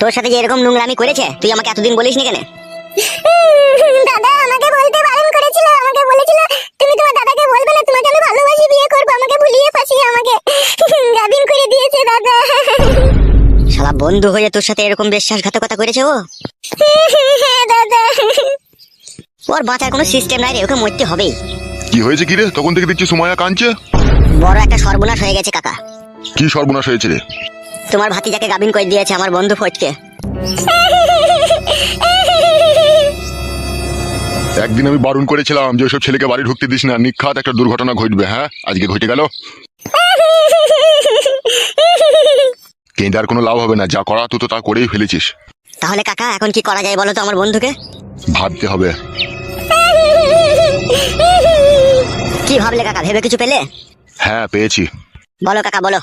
তোর সাথে যে এরকম নোংরামি করেছে তুই আমাকে এতদিন বলিস বলিসনি কেন? দাদা আমাকে বলতে বারণ করেছিল আমাকে বলেছিল তুমি তোমার দাদাকে বলবে না তোমাকে আমি ভালোবাসি বিয়ে করব আমাকে ভুলিয়ে ফাঁসিয়ে আমাকে গাবিন করে দিয়েছে দাদা। শালা বন্ধু হয়ে তোর সাথে এরকম বিশ্বাসঘাতকতা করেছে ও? হ্যাঁ দাদা। ওর বাঁচার কোনো সিস্টেম নাই রে ওকে মরতে হবেই। কি হয়েছে কি রে? তখন থেকে দেখছি সুমায়া কাঁদছে। বড় একটা সর্বনাশ হয়ে গেছে কাকা। কি সর্বনাশ হয়েছে রে? তোমার ভাতিজাকে গাবিন করে দিয়েছে আমার বন্ধু ফটকে একদিন আমি বারণ করেছিলাম যে ওইসব ছেলেকে বাড়ি ঢুকতে দিস না নিখাত একটা দুর্ঘটনা ঘটবে হ্যাঁ? আজকে ঘটে গেল। কেন্দ্রে আর কোনো লাভ হবে না যা করা তুই তো তা করেই ফেলেছিস। তাহলে কাকা এখন কি করা যায় বলো তো আমার বন্ধুকে? ভাবতে হবে। কি ভাবলে কাকা ভেবে কিছু পেলে? হ্যাঁ পেয়েছি। বলো কাকা বলো।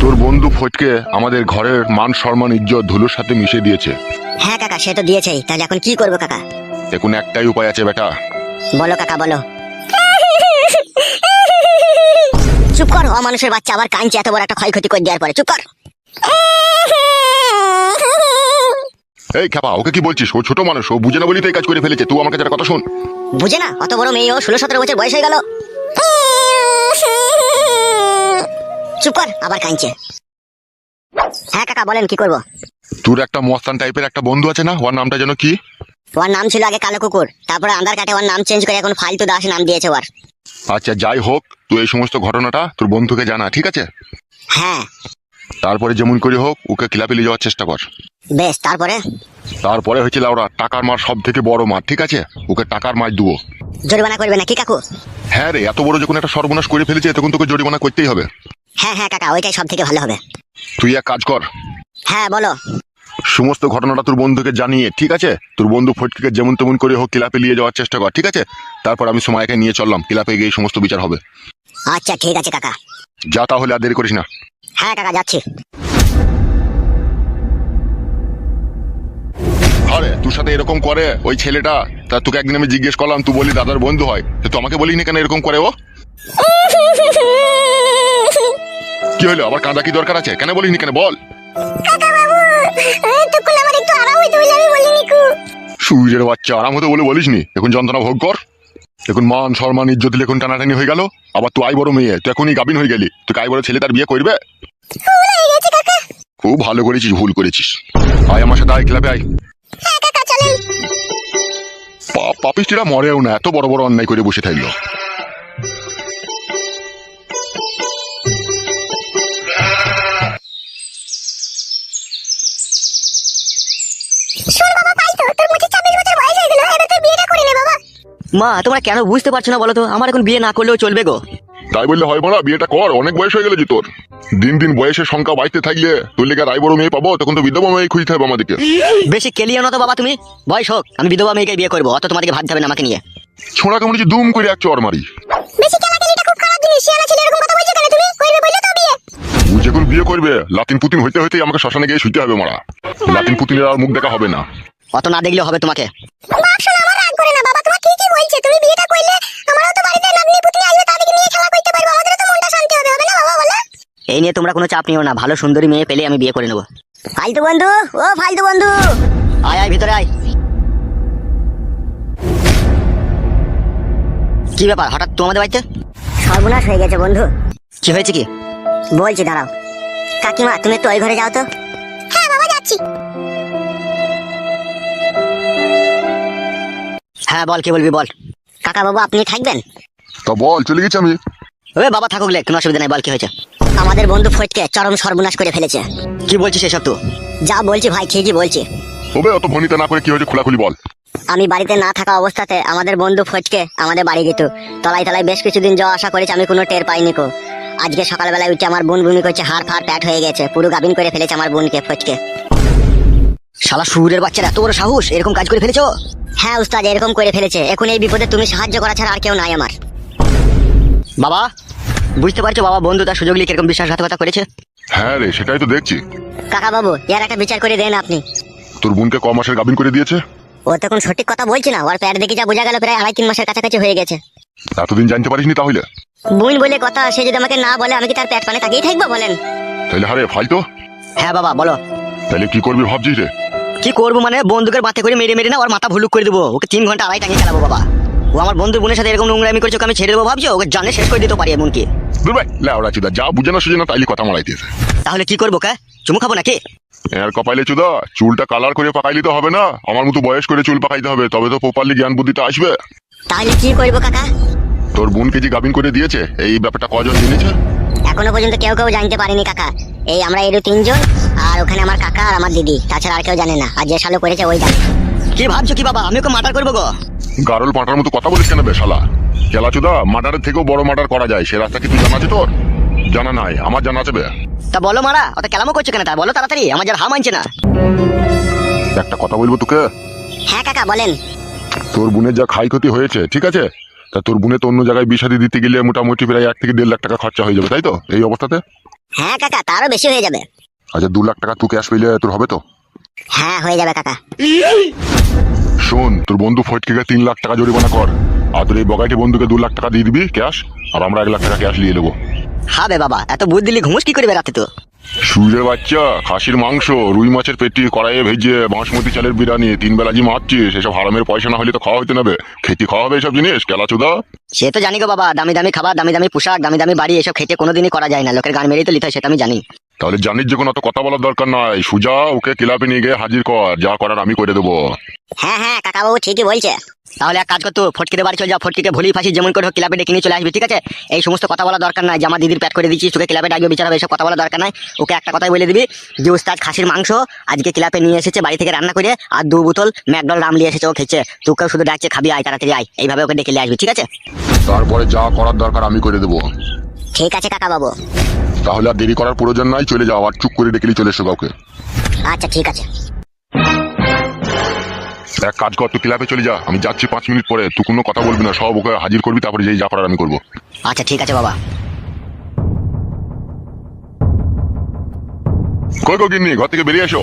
তোর বন্ধু ফটকে আমাদের ঘরের মান সম্মান ইজ্জত ধুলোর সাথে মিশে দিয়েছে। হ্যাঁ কাকা সে তো দিয়েছেই। তাহলে এখন কি করব কাকা? এখন একটাই উপায় আছে বেটা। বলো কাকা বলো। চুপ কর ও মানুষের বাচ্চা আবার কাঁদছে এত বড় একটা ক্ষয়ক্ষতি করে দেওয়ার পরে। চুপ কর। এই খেপা ওকে কি বলছিস? ও ছোট মানুষ ও বুঝে না বলি তো এই কাজ করে ফেলেছে। তুই আমার কাছে একটা কথা শোন। বুঝে না অত বড় মেয়ে ও ষোলো সতেরো বছর বয়স হয়ে গেল। চুপ কর আবার কাঁদছে। হ্যাঁ কাকা বলেন কি করব? তোর একটা মস্তান টাইপের একটা বন্ধু আছে না? ওর নামটা যেন কি? ওর নাম ছিল আগে কালো কুকুর। তারপরে আন্ধার কাটে ওর নাম চেঞ্জ করে এখন ফালতু দাস নাম দিয়েছে ওর। আচ্ছা যাই হোক তুই এই সমস্ত ঘটনাটা তোর বন্ধুকে জানা ঠিক আছে? হ্যাঁ। তারপরে যেমন করে হোক ওকে ক্লাবে নিয়ে যাওয়ার চেষ্টা কর। বেশ তারপরে? তারপরে হচ্ছে লাউরা টাকার মার সব থেকে বড় মার ঠিক আছে? ওকে টাকার মার দুও জরিমানা করবে না কি কাকু? হ্যাঁ রে এত বড় যখন একটা সর্বনাশ করে ফেলেছে তখন তোকে জরিমানা করতেই হবে। হ্যাঁ হ্যাঁ কাকা ওইটাই সব থেকে ভালো হবে। তুই এক কাজ কর। হ্যাঁ বলো। সমস্ত ঘটনাটা তোর বন্ধুকে জানিয়ে ঠিক আছে? তোর বন্ধু ফটকিকে যেমন তেমন করে হোক ক্লাবে নিয়ে যাওয়ার চেষ্টা কর ঠিক আছে? তারপর আমি সময়কে নিয়ে চললাম ক্লাবে গিয়ে এই সমস্ত বিচার হবে। আচ্ছা ঠিক আছে কাকা। যা তাহলে আর দেরি করিস না। হ্যাঁ কাকা যাচ্ছি। আরে তোর সাথে এরকম করে ওই ছেলেটা তা তোকে একদিন আমি জিজ্ঞেস করলাম তুই বলি দাদার বন্ধু হয়? তো তুই আমাকে বলিনি কেন এরকম করে ও? কি হলো? আবার কাঁদা কি দরকার আছে? কেন বলিনি কেন? বল। কাকা বাবু তখন আমার একটু আরাম হইতে বলে আমি বলিনি কু। সূর্যের বাচ্চা আরাম হতে বলে বলিসনি? এখন যন্ত্রণা ভোগ কর। এখন মান সম্মান ইজ্জত দিলে এখন টানাটানি হয়ে গেল। আবার তুই আই বড় মেয়ে তুই এখনই গাবিন হয়ে গেলি। তুই আই বড় ছেলে তার বিয়ে করবে? খুব ভালো করেছিস ভুল করেছিস। আয় আমার সাথে আয় ক্লাবে আয়। হ্যাঁ কাকা চলেন। পা- পাপিষ্টিরা মরেও না এত বড় বড় অন্যায় করে বসে থাকল। মা তোমরা কেন বুঝতে পারছ না বলো তো আমার এখন বিয়ে না করলেও চলবে গো। তাই বললে হয় বলা বিয়েটা কর অনেক বয়স হয়ে গেল যে তোর। দিন দিন বয়সের সংখ্যা বাড়তে থাকলে তোর লেগে রায় বড় মেয়ে পাবো তখন তো বিধবা মেয়ে খুঁজতে হবে আমাদেরকে। বেশি কেলিও না তো বাবা তুমি? বয়স হোক আমি বিধবা মেয়েকে বিয়ে করব অত তোমাদেরকে ভাবতে হবে না আমাকে নিয়ে। ছোঁড়া কেমন যে দুম করে এক চর মারি। বেশি কেলাকেলিটা খুব খারাপ জিনিস শিয়ানা ছেলে এরকম কথা বলছো কেন তুমি? করবে বললে তো বিয়ে। ও যখন বিয়ে করবে লাতিন পুতিন হইতে হইতে আমাকে শ্মশানে গিয়ে শুইতে হবে মারা। লাতিন পুতিনের আর মুখ দেখা হবে না। অত না দেখলেও হবে তোমাকে। বাপ শোন আমার রাগ করে না বাবা তোমার তুমি বিয়েটা করলে আমারও তো বাড়িতে নাতনি পুতনি আসবে তাদেরকে নিয়ে খেলা করতে পারব। আমাদেরও তো মনটা শান্তি হবে হবে না বাবা বলে? এই নিয়ে তোমরা কোনো চাপ নিও না। ভালো সুন্দরী মেয়ে পেলে আমি বিয়ে করে নেব। ফালতু বন্ধু ও ফালতু বন্ধু। আয় আয় ভিতরে আয়। কি ব্যাপার হঠাৎ তোমাদের বাড়িতে? সর্বনাশ হয়ে গেছে বন্ধু। কি হয়েছে কি? বলছি দাঁড়াও। কাকিমা তুমি একটু ওই ঘরে যাও তো। হ্যাঁ বাবা যাচ্ছি। হ্যাঁ বল কি বলবি বল। কাকা বাবু আপনি থাকবেন? তা বল চলে গেছি আমি। ওই বাবা থাকুক লে কোনো অসুবিধা নাই বল কি হয়েছে? আমাদের বন্ধু ফটকে চরম সর্বনাশ করে ফেলেছে। কি বলছিস এসব তো যা বলছি ভাই ঠিকই বলছি। তবে অত ভনিতা না করে কি হয়েছে খোলাখুলি বল। আমি বাড়িতে না থাকা অবস্থাতে আমাদের বন্ধু ফটকে আমাদের বাড়ি গেত তলায় তলায় বেশ কিছুদিন যাওয়া আসা করেছে আমি কোনো টের পাইনি কো। আজকে সকালবেলায় উঠে আমার বোন ভূমি করছে হাড় ফাড় প্যাট হয়ে গেছে পুরো গাবিন করে ফেলেছে আমার বোনকে ফটকে। শালা সুরের বাচ্চার এত বড় সাহস? এরকম কাজ করে ফেলেছো? হ্যাঁ উস্তাদ এরকম করে ফেলেছে। এখন এই বিপদে তুমি সাহায্য করা ছাড়া আর কেউ নাই আমার। বাবা বুঝতে পারছ বাবা বন্ধু তার সুযোগ নিয়ে কীরকম বিশ্বাসঘাতকতা করেছে? হ্যাঁ রে সেটাই তো দেখছি। কাকা বাবু এর একটা বিচার করে দেন আপনি। তোর বোনকে ক মাসের গাবিন করে দিয়েছে? ও তখন সঠিক কথা বলছে না। ওর প্যাট দেখে যা বোঝা গেল প্রায় আড়াই তিন মাসের কাছাকাছি হয়ে গেছে। এতদিন জানতে পারিসনি তাহলে? বোন বলে কথা সে যদি আমাকে না বলে আমি কি তার প্যাট পানে তাকিয়ে থাকব বলেন? তাহলে হারে ফাইতো হ্যাঁ বাবা বলো। তাহলে কি করবি ভাবছিস রে? কি করব মানে? বন্দুকের মাথা করে মেরে মেরে না ওর মাথা ভুলুক করে দেবো। ওকে তিন ঘণ্টা আড়াই টাঙিয়ে খেলাবো বাবা। ও আমার বন্ধু বোনের সাথে এরকম নোংরামি করছে ওকে আমি ছেড়ে দেবো ভাবছ? ওকে জানে শেষ করে দিতে পারি এমনকি। ভাই চুদা যা বুঝে না তাইলে কথা মারাইতেছে তাহলে কি করব কা? চুমু খাব নাকি? এর কপাইলে চুদা চুলটা কালার করে পাকাইলে তো হবে না। আমার মতো বয়স করে চুল পাকাইতে হবে তবে তো প্রপারলি জ্ঞান বুদ্ধিটা আসবে। তাহলে কি করব কাকা? তোর বোনকে যে গাবিন করে দিয়েছে এই ব্যাপারটা কজন জেনেছে? এখনও পর্যন্ত কেউ কেউ জানতে পারেনি কাকা। এই আমরা এরও তিনজন আর ওখানে আমার কাকা আর আমার দিদি তাছাড়া আর কেউ জানে না। আর যে সালো করেছে ওই জানে। কি ভাবছ কি বাবা? আমি ওকে মার্ডার করব গো? গারল পাঁটার মতো কথা বলিস কেন বেশালা খেলা চুদা মার্ডারের থেকেও বড় মার্ডার করা যায়। সে রাস্তা কি তুই জানা আছে তোর? জানা নাই। আমার জানা আছে বে। তা বলো মারা অত কেলামো করছ কেন তা? বলো তাড়াতাড়ি আমার যার হা মানছে না। একটা কথা বলব তোকে? হ্যাঁ কাকা বলেন। তোর বোনের যা ক্ষয় ক্ষতি হয়েছে ঠিক আছে? তা তোর বোনে তো অন্য জায়গায় বিষাদি দিতে গেলে মোটামুটি প্রায় এক থেকে দেড় লাখ টাকা খরচা হয়ে যাবে তাই তো? এই অবস্থাতে? হ্যাঁ কাকা তারও বেশি হয়ে যাবে। আচ্ছা দু লাখ টাকা তুই ক্যাশ পেলে তোর হবে তো? হ্যাঁ হয়ে যাবে কাকা। শোন তোর বন্ধু ফটকে তিন লাখ টাকা জরিমানা কর। আর তোর এই বগাইটি বন্ধুকে দু লাখ টাকা দিয়ে দিবি ক্যাশ আর আমরা এক লাখ টাকা ক্যাশ নিয়ে নেব। হবে বাবা এত বুদ্ধ দিলি ঘুমুস কি করবে রাতে তো? সূর্যের বাচ্চা খাসির মাংস রুই মাছের পেটি কড়াইয়ে ভেজে বাঁশমতি চালের বিরিয়ানি তিন বেলা জি মারছিস এসব হারামের পয়সা না হলে তো খাওয়া হইতে নেবে খেতে খাওয়া হবে এসব জিনিস কেলা চুদা? সে তো জানি গো বাবা দামি দামি খাবার দামি দামি পোশাক দামি দামি বাড়ি এসব খেতে কোনোদিনই করা যায় না। লোকের গান মেরেই তো লিতে হয় সেটা আমি জানি। তাহলে জানিস যে কোনো অত কথা বলার দরকার নাই। সুজা ওকে ক্লাবে নিয়ে গিয়ে হাজির কর। যা করার আমি করে দেবো। হ্যাঁ হ্যাঁ কাকা বাবু ঠিকই বলছে। তাহলে এক কাজ করতো ফটকিতে বাড়ি চলে যাও ফটকিকে ভুলি ফাঁসি যেমন করে হোক ক্লাবে ডেকে নিয়ে চলে আসবি ঠিক আছে? এই সমস্ত কথা বলা দরকার নাই যে আমার দিদির প্যাট করে দিচ্ছিস তোকে ক্লাবে ডাকবে বিচার হবে এসব কথা বলা দরকার নাই। ওকে একটা কথাই বলে দিবি যে উস্তাদ খাসির মাংস আজকে ক্লাবে নিয়ে এসেছে বাড়ি থেকে রান্না করে আর দু বোতল ম্যাকডল রাম নিয়ে এসেছে ও খেয়েছে। তোকেও শুধু ডাকছে খাবি আয় তাড়াতাড়ি আয়। এইভাবে ওকে ডেকে নিয়ে আসবি ঠিক আছে? তারপরে যা করার দরকার আমি করে দেবো। ঠিক আছে কাকা বাবু তাহলে আর দেরি করার প্রয়োজন নাই চলে যাও আর চুপ করে ডেকেলি চলে এসো কাউকে। আচ্ছা ঠিক আছে। এক কাজ কর তুই ক্লাবে চলে যা আমি যাচ্ছি পাঁচ মিনিট পরে তুই কোনো কথা বলবি না সব ওকে হাজির করবি তারপরে যেই যা আমি করব। আচ্ছা ঠিক আছে বাবা। কই কো গিন্নি ঘর থেকে বেরিয়ে এসো।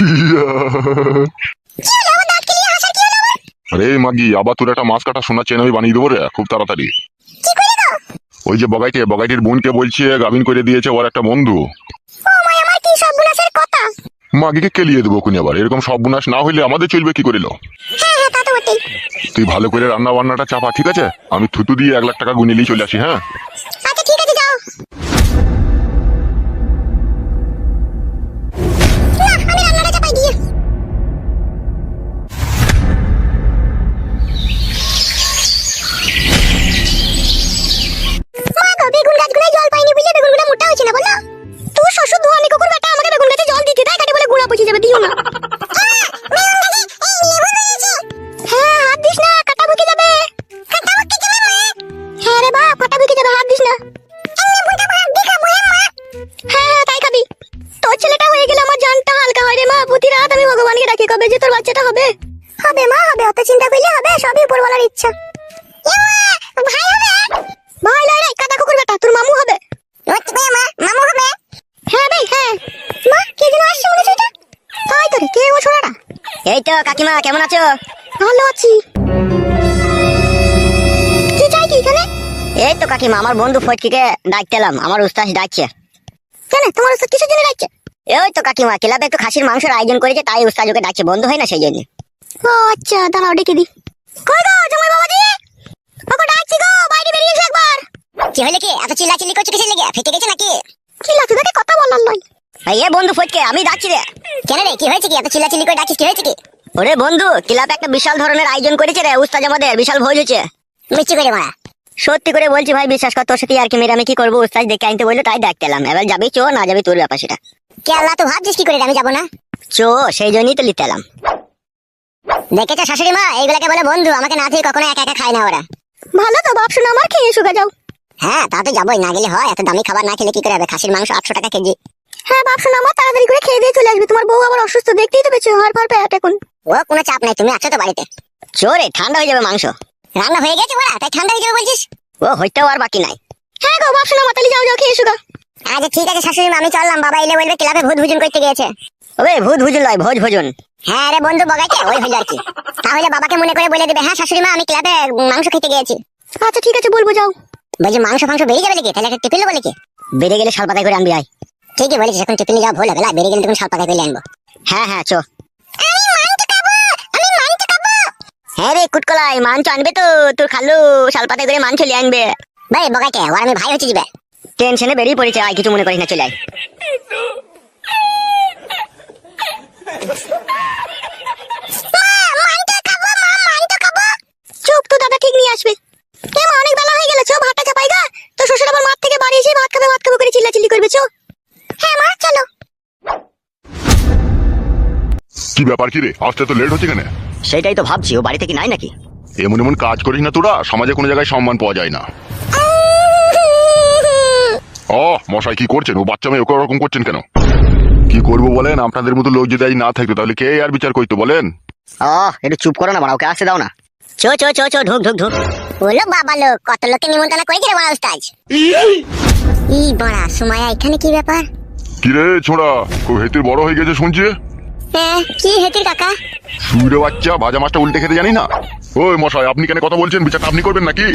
আরে মাগি আবার তোর একটা মাছ কাটা সোনা চেন আমি বানিয়ে দেবো রে খুব তাড়াতাড়ি। ওই যে বগাইটে বগাইটির বোনকে বলছে গাবিন করে দিয়েছে ওর একটা বন্ধু। মাগিকে কেলিয়ে দেবো কোনি আবার এরকম সব বুনাস না হইলে আমাদের চলবে কি করিল? হ্যাঁ হ্যাঁ তুই ভালো করে রান্না বান্নাটা চাপা ঠিক আছে? আমি থুতু দিয়ে এক লাখ টাকা গুনিলেই চলে আসি হ্যাঁ? হবে মা, হবে, অত চিন্তা করলে হবে, সবই উপরওয়ালার ইচ্ছা। ভাই হবে? ভাই লয় রে কাদা কুকুর বেটা, তোর মামু হবে। মা, মামু হবে? হ্যাঁ ভাই হ্যাঁ। মা, কে যেন আসছে মনে হচ্ছে তাই তো কে ও ছোড়াটা এই তো, কাকিমা, কেমন আছো? ভালো আছি। কি চাই কি এখানে? এই তো কাকিমা, আমার বন্ধু ফটকিকে ডাকতে এলাম, আমার উস্তাদ ডাকছে। কেন, তোমার ওসব কিসের জন্য ডাকছে? ওই তো কাকিমা, ক্লাবে একটু খাসির মাংসের আয়োজন করেছে, তাই উস্তাদ ওকে ডাকছে, বন্ধু হয় না সেই জন্য। ও আচ্ছা দাঁড়াও ডেকে দি কই গো জমাই বাবাজি? ওকে ডাকছি গো বাইরে বেরিয়ে এসো একবার। কি কি? এত করছ কিসের লেগে? ফেটে গেছে নাকি? দেখে কথা বলার নয়। এই বন্ধু ফটকে আমি ডাকছি রে। কেন রে কি হয়েছে কি? এত করে ডাকিস কি হয়েছে কি? ওরে বন্ধু ক্লাবে একটা বিশাল ধরনের আয়োজন করেছে রে উস্তাদ আমাদের বিশাল ভোজ হচ্ছে মিষ্টি করে মারা। সত্যি করে বলছি ভাই বিশ্বাস কর তোর সাথে আর কি মেরে আমি কি করব উস্তাদ দেখে আনতে বলল তাই ডাকতে এলাম এবার যাবি চো না যাবি তোর ব্যাপার সেটা। কে আল্লাহ তো ভাবছিস কি করে আমি যাব না? চো সেই জন্যই তো নিতে এলাম। দেখেছ শাশুড়ি মা? এইগুলাকে বলে বন্ধু আমাকে না থেকে কখনো একা একা খায় না ওরা। ভালো তো বাপ শুনে আমার খেয়ে শুকা যাও। হ্যাঁ তা তো যাবোই না গেলে হয় এত দামি খাবার না খেলে কি করে হবে? খাসির মাংস আটশো টাকা কেজি। হ্যাঁ বাপ শুনে আমার তাড়াতাড়ি করে খেয়ে দিয়ে চলে আসবে। তোমার বউ আবার অসুস্থ দেখতেই তো পেয়েছ হর ফর পেট এখন। ও কোনো চাপ নাই তুমি আছো তো বাড়িতে। চো রে ঠান্ডা হয়ে যাবে মাংস। রান্না হয়ে গেছে ওরা? তাই ঠান্ডা হয়ে যাবে বলছিস? ও হইতেও আর বাকি নাই। হ্যাঁ গো বাপ শোনা মাতালি যাও যাও খেয়ে শুকা। আচ্ছা ঠিক আছে শাশুড়ি মা আমি চললাম বাবা এলে বলবে ক্লাবে ভূত ভুজন করতে গিয়েছে। ওবে ভূত ভুজুন লয় ভোজ ভোজন। হ্যাঁ রে বন্ধু বগাইছে ওই হইল আর কি। তাহলে বাবাকে মনে করে বলে দেবে হ্যাঁ শাশুড়ি মা আমি ক্লাবে মাংস খেতে গিয়েছি। আচ্ছা ঠিক আছে বলব যাও। বলছি মাংস ফাংস বেরিয়ে যাবে নাকি? তাহলে একটা টিফিন বলে কি বেড়ে গেলে শাল পাতায় করে আনবি আয়। ঠিকই বলেছিস এখন টিফিনে যাওয়া ভুল হবে না বেরিয়ে গেলে তখন সাত পাকা করে আনব। হ্যাঁ হ্যাঁ চো। আমি মাংস খাব আমি মাংস খাব। হ্যাঁ রে কুটকলাই মাংস আনবে তো তোর খালু শাল পাতায় করে মাংস লিয়ে আনবে। ভাই বগাকে ওর আমি ভাই হচ্ছে যাবে টেনশনে বেরিয়ে পড়েছে আয় কিছু মনে করিস না চলে আয়। চুপ তো দাদা ঠিক নিয়ে আসবে। এ মা অনেক বেলা হয়ে গেল চো ভাতটা চাপাই গা। তো শ্বশুর আবার মাঠ থেকে বাড়ি এসে ভাত খাবে ভাত খাবে করে চিল্লা চিল্লি করবে চো হ্যাঁ মা চলো। কি ব্যাপার কি রে? আসতে তো লেট হচ্ছে কেন? সেটাই তো ভাবছি ও বাড়ি থেকে নাই নাকি? এমন এমন কাজ করিস না তোরা সমাজে কোনো জায়গায় সম্মান পাওয়া যায় না। ও মশাই কি করছেন? ও বাচ্চা মেয়ে ওকে ওরকম করছেন কেন? কি করব বলেন? আপনাদের মতো লোক যদি আজ না থাকতো তাহলে কে আর বিচার করতো বলেন? আহ একটু চুপ করো না বাড়া ওকে আসতে দাও না। চো চো চো চো ঢুক ঢুক ঢুক। বলো বাবা লোক কত লোককে নিমন্ত্রণ করে গেলে বড় উস্তাজ ই বড়া সুমায়া এখানে কি ব্যাপার? কি রে ছোড়া খুব হেতির বড় হয়ে গেছে শুনছি? হ্যাঁ কি হেতির কাকা? সুইরে বাচ্চা ভাজা মাছটা উল্টে খেতে জানি না? ওই মশাই আপনি কেন কথা বলছেন? বিচারটা আপনি করবেন নাকি?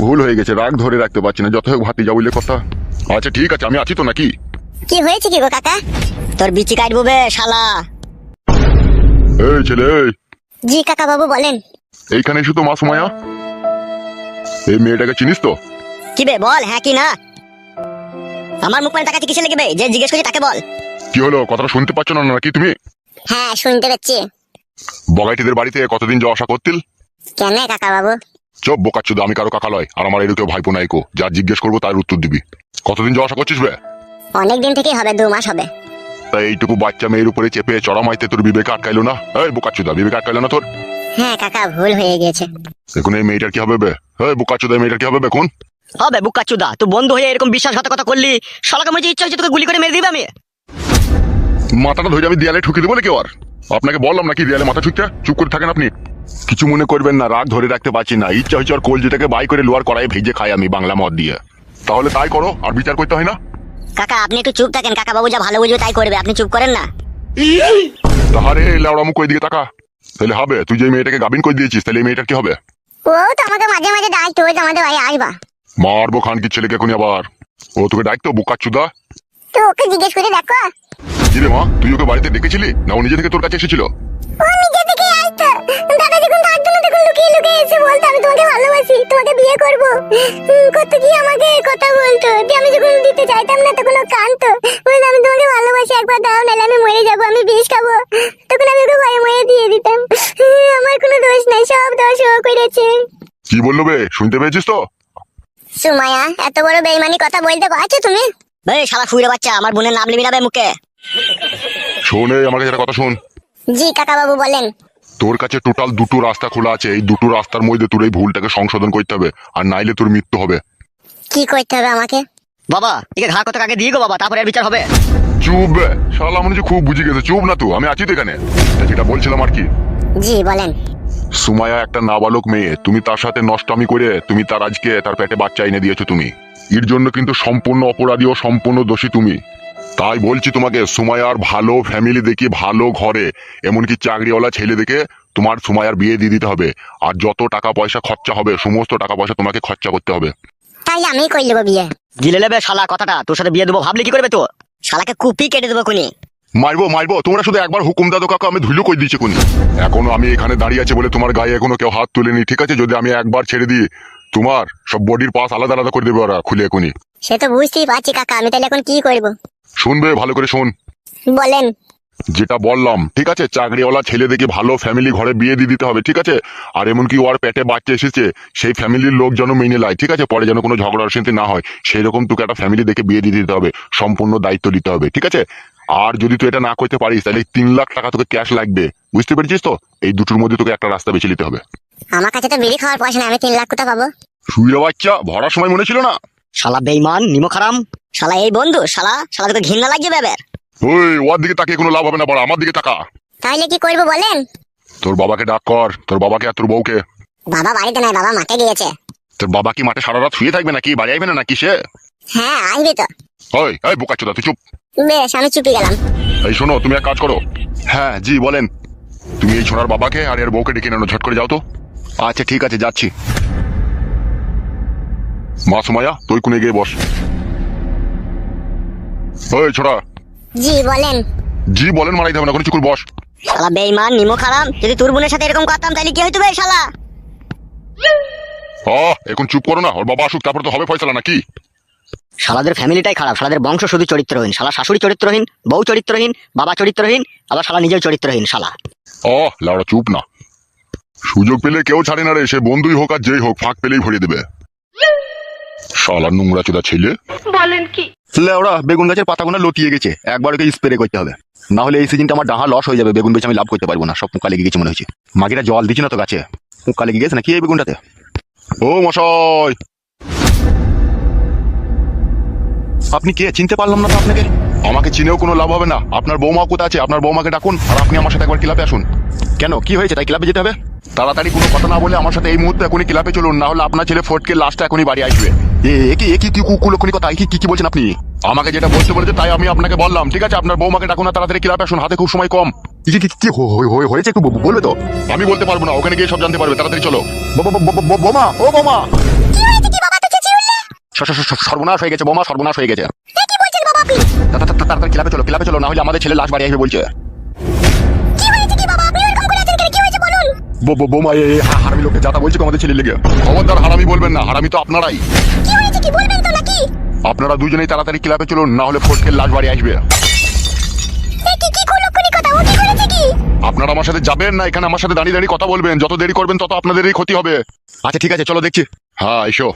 ভুল হয়ে গেছে রাগ ধরে রাখতে পারছি না যত হোক ভাতি যা বললে কথা। আচ্ছা ঠিক আছে আমি আছি তো নাকি? কি হয়েছে কি গো কাকা? তোর বিচি কাটবো বে শালা। এই ছেলে এই, জি কাকা বাবু বলেন। এইখানে এসে তো মা সুমায়া এই মেয়েটাকে চিনিস তো? কি বে বল হ্যাঁ কি না? আমার মুখ মানে তাকাচ্ছে কিসে লেগে বে? যে জিজ্ঞেস করছি তাকে বল। কি হলো? কথাটা শুনতে পাচ্ছ না নাকি তুমি? হ্যাঁ শুনতে পাচ্ছি। বগাইটিদের বাড়িতে কতদিন যাওয়া আসা করতিল? কেন কাকা বাবু? চপ বোকাচ্ছুদ আমি কারও কাকা লয় আর আমার এরকম ভাইপো নাইকো যা জিজ্ঞেস করব তার উত্তর দিবি। কতদিন যাওয়া আসা করছিস বে? অনেক দিন থেকেই হবে দু মাস হবে। তাই এইটুকু বাচ্চা মেয়ের উপরে চেপে চড়া মাইতে তোর বিবেক আটকাইলো না? এই বোকাচ্ছুদা বিবেক আটকাইলো না তোর? হ্যাঁ কাকা ভুল হয়ে গেছে। এখন এই মেয়েটার কি হবে বে? এই বোকাচ্ছুদা এই মেয়েটার কি হবে বেখন হবে বুকা চুদা তুই বন্ধু হয়ে এরকম বিশ্বাসঘাতকতা করলি শালাকে মধ্যে ইচ্ছা হচ্ছে তোকে গুলি করে মেরে দিবে আমি। মাথাটা ধরে আমি দেয়ালে ঠুকে দেবো নাকি আর আপনাকে বললাম নাকি দেয়ালে মাথা ঠুকতে? চুপ করে থাকেন আপনি। কিছু মনে করবেন না রাগ ধরে রাখতে পারছি না। ইচ্ছা হচ্ছে আর কলজিটাকে বাই করে লোয়ার কড়াই ভেজে খাই আমি বাংলা মদ দিয়ে। তাহলে তাই করো আর বিচার করতে হয় না? কাকা আপনি একটু চুপ থাকেন। কাকা বাবু যা ভালো বুঝবে তাই করবে আপনি চুপ করেন না। তাহারে লাউড়া মুখ ওই দিকে তাকা? তাহলে হবে তুই যে মেয়েটাকে গাবিন করে দিয়েছিস তাহলে এই মেয়েটার কি হবে? ও তো আমাকে মাঝে মাঝে ডাকতো ওই তো আমাদের ভাই আসবা। মারবো খান কি ছেলেকে কোনি আবার। ও তোকে ডাকতো চুদা? তো ওকে জিজ্ঞেস করে দেখো। কি রে মা তুই ওকে বাড়িতে ডেকেছিলি? না ও নিজে থেকে তোর কাছে এসেছিল? ও নিজে লুকিয়ে লুকিয়ে এসে বলতো আমি তোমাকে ভালোবাসি তোমাকে বিয়ে করব। কত কি আমাকে কথা বলতো দিয়ে আমি যখন দিতে চাইতাম না তখন ও কানতো বলতো আমি তোমাকে ভালোবাসি একবার দাও নাহলে আমি মরে যাব আমি বিষ খাব। তখন আমি ওকে ভয়ে মরে দিয়ে দিতাম। আমার কোনো দোষ নাই সব দোষ ও করেছে। কি বলল বে? শুনতে পেয়েছিস তো? সুমায়া এত বড় বেইমানি কথা বলতে পারছ তুমি? এই শালা ফুইরে বাচ্চা আমার বোনের নাম লিবি না বে মুখে। শোন এই আমার কাছে একটা কথা শোন। জি কাকা বাবু বলেন। তোর কাছে টোটাল দুটো রাস্তা খোলা আছে এই দুটো রাস্তার মধ্যে তোর এই ভুলটাকে সংশোধন করতে হবে আর নাইলে তোর মৃত্যু হবে। কি করতে হবে আমাকে? বাবা একে ঘা কত আগে দিয়ে গো বাবা তারপরে এর বিচার হবে। চুপ শালা মনে হচ্ছে খুব বুঝে গেছে চুপ না তো আমি আছি তো এখানে। যেটা বলছিলাম আর কি। জি বলেন। সুমায়া একটা নাবালক মেয়ে তুমি তার সাথে নষ্টামি করে তুমি তার আজকে তার পেটে বাচ্চা এনে দিয়েছ তুমি। এর জন্য কিন্তু সম্পূর্ণ অপরাধী ও সম্পূর্ণ দোষী তুমি। তাই বলছি তোমাকে সুমায়ার ভালো ফ্যামিলি দেখি ভালো ঘরে। এমনকি চাকরিওয়ালা ছেলে দেখে তোমার সুমায়ার বিয়ে দিয়ে দিতে হবে। আর যত টাকা পয়সা খরচা হবে সমস্ত টাকা পয়সা তোমাকে খরচা করতে হবে। তাইলে আমি করে নেব বিয়ে। গিলে নেবে শালা কথাটা তোর সাথে বিয়ে দেবো ভাবলি কি করবে তো? শালাকে কুপি কেটে দেবো কোনি মারবো মারবো তোমরা শুধু একবার হুকুম দাদো কাকা আমি ধুলো কই দিয়েছি কোন এখনও আমি এখানে দাঁড়িয়ে আছে বলে তোমার গায়ে এখনও কেউ হাত তুলেনি ঠিক আছে? যদি আমি একবার ছেড়ে দিই তোমার সব বডির পাস আলাদা আলাদা করে দেবে ওরা খুলে এখনই। সে তো বুঝতেই পারছি কাকা আমি তাহলে এখন কি করব? শুনবে ভালো করে শোন। বলেন। যেটা বললাম ঠিক আছে? চাকরিওয়ালা ছেলে দেখে ভালো ফ্যামিলি ঘরে বিয়ে দিয়ে দিতে হবে ঠিক আছে? আর এমনকি ওর পেটে বাচ্চা এসেছে সেই ফ্যামিলির লোক যেন মেনে লায় ঠিক আছে? পরে যেন কোনো ঝগড়া অশান্তি না হয় সেই রকম তোকে একটা ফ্যামিলি দেখে বিয়ে দিয়ে দিতে হবে সম্পূর্ণ দায়িত্ব দিতে হবে ঠিক আছে? আর যদি তুই এটা না করতে পারিস তাহলে তিন লাখ টাকা তোকে ক্যাশ লাগবে। বুঝতে পেরেছিস তো? এই দুটোর মধ্যে তোকে একটা রাস্তা বেছে নিতে হবে। আমার কাছে তো বিড়ি খাওয়ার পয়সা নেই আমি তিন লাখ কোথা পাবো? শুয়ে বাচ্চা ভরার সময় মনে ছিল না? শালা বেইমান নিমো খারাম। শালা এই বন্ধু শালা শালা তোকে ঘৃণা লাগছে বেবের ওই ওর দিকে তাকিয়ে কোনো লাভ হবে না বড় আমার দিকে তাকা। তাহলে কি করব বলেন? তোর বাবাকে ডাক কর তোর বাবাকে আর তোর বউকে। বাবা বাড়িতে নাই বাবা মাঠে গিয়েছে। তোর বাবা কি মাঠে সারা রাত শুয়ে থাকবে নাকি বাড়ি আইবে না নাকি সে? হ্যাঁ আসবি তো। ওই এই বোকাচ্চোদা তুই চুপ। বেশ আমি চুপি গেলাম। এই শোনো তুমি এক কাজ করো। হ্যাঁ জি বলেন। তুমি এই ছোড়ার বাবাকে আর এর বউকে ডেকে নেনো ঝট করে যাও তো। আচ্ছা ঠিক আছে যাচ্ছি। মা সুমাইয়া তুই কোনে গিয়ে বস। ওই ছোড়া। জি বলেন। জি বলেন মারাইতে হবে না কোনো চুকুর বস। শালা বেইমান নিমো খারাম যদি তোর বোনের সাথে এরকম করতাম তাহলে কি হইতো বে শালা? ও এখন চুপ করো না ওর বাবা আসুক তারপর তো হবে ফয়সালা নাকি? শালাদের ফ্যামিলিটাই খারাপ শালাদের বংশ শুধু চরিত্রহীন শালা শাশুড়ি চরিত্রহীন বউ চরিত্রহীন বাবা চরিত্রহীন আবার শালা নিজেও চরিত্রহীন শালা। ও লাউড়া চুপ না। সুযোগ পেলে কেউ ছাড়ে না রে সে বন্ধুই হোক আর যেই হোক ফাঁক পেলেই ভরিয়ে দেবে। শালা নোংরা চোদা ছেলে। বলেন কি? লেওড়া বেগুন গাছের পাতাগুলো লতিয়ে গেছে একবার ওকে স্প্রে করতে হবে। না হলে এই সিজনটা আমার ডাহা লস হয়ে যাবে বেগুন বেচে আমি লাভ করতে পারব না সব পোকা লেগে গেছে মনে হচ্ছে। মাগিরা জল দিচ্ছে না তো গাছে। পোকা লেগে গেছে নাকি এই বেগুনটাতে? ও মশাই! আপনি কে? চিনতে পারলাম না তো আপনাকে। আমাকে চিনেও কোনো লাভ হবে না। আপনার বৌমা কোথা আছে? আপনার বৌমাকে ডাকুন আর আপনি আমার সাথে একবার ক্লাবে আসুন। কেন? কি হয়েছে? তাই ক্লাবে যেতে হবে? তাড়াতাড়ি কোনো কথা না বলে আমার সাথে এই মুহূর্তে এখনই ক্লাবে চলুন না হলে আপনার ছেলে ফটকে লাস্টটা এখনই বাড়ি আসবে। এ কি এ কি কুকুলক্ষণি কথা? কি কি কি বলছেন আপনি? আমাকে যেটা বলতে বলেছে তাই আমি আপনাকে বললাম ঠিক আছে? আপনার বৌমাকে ডাকুন না তাড়াতাড়ি ক্লাবে আসুন হাতে খুব সময় কম। কি হয়েছে একটু বলবে তো? আমি বলতে পারব না ওখানে গিয়ে সব জানতে পারবে তাড়াতাড়ি চলো। বোমা ও বোমা। সর্বনাশ হয়ে গেছে বোমা সর্বনাশ হয়ে গেছে। তাড়াতাড়ি ক্লাবে চলো ক্লাবে চলো না হলে আমাদের ছেলে লাশ বাড়ি আসবে বলছে। বোমা এ হারামি যাতা বলছে আমাদের ছেলে লেগে। খবরদার হারামি বলবেন না হারামি তো আপনারাই। আপনারা দুজনেই তাড়াতাড়ি ক্লাবে চলুন না হলে ফটকে লাশ বাড়ি আসবে। আপনারা আমার সাথে যাবেন না এখানে আমার সাথে দাঁড়িয়ে দাঁড়িয়ে কথা বলবেন যত দেরি করবেন তত আপনাদেরই ক্ষতি হবে। আচ্ছা ঠিক আছে চলো দেখছি। হ্যাঁ এসো।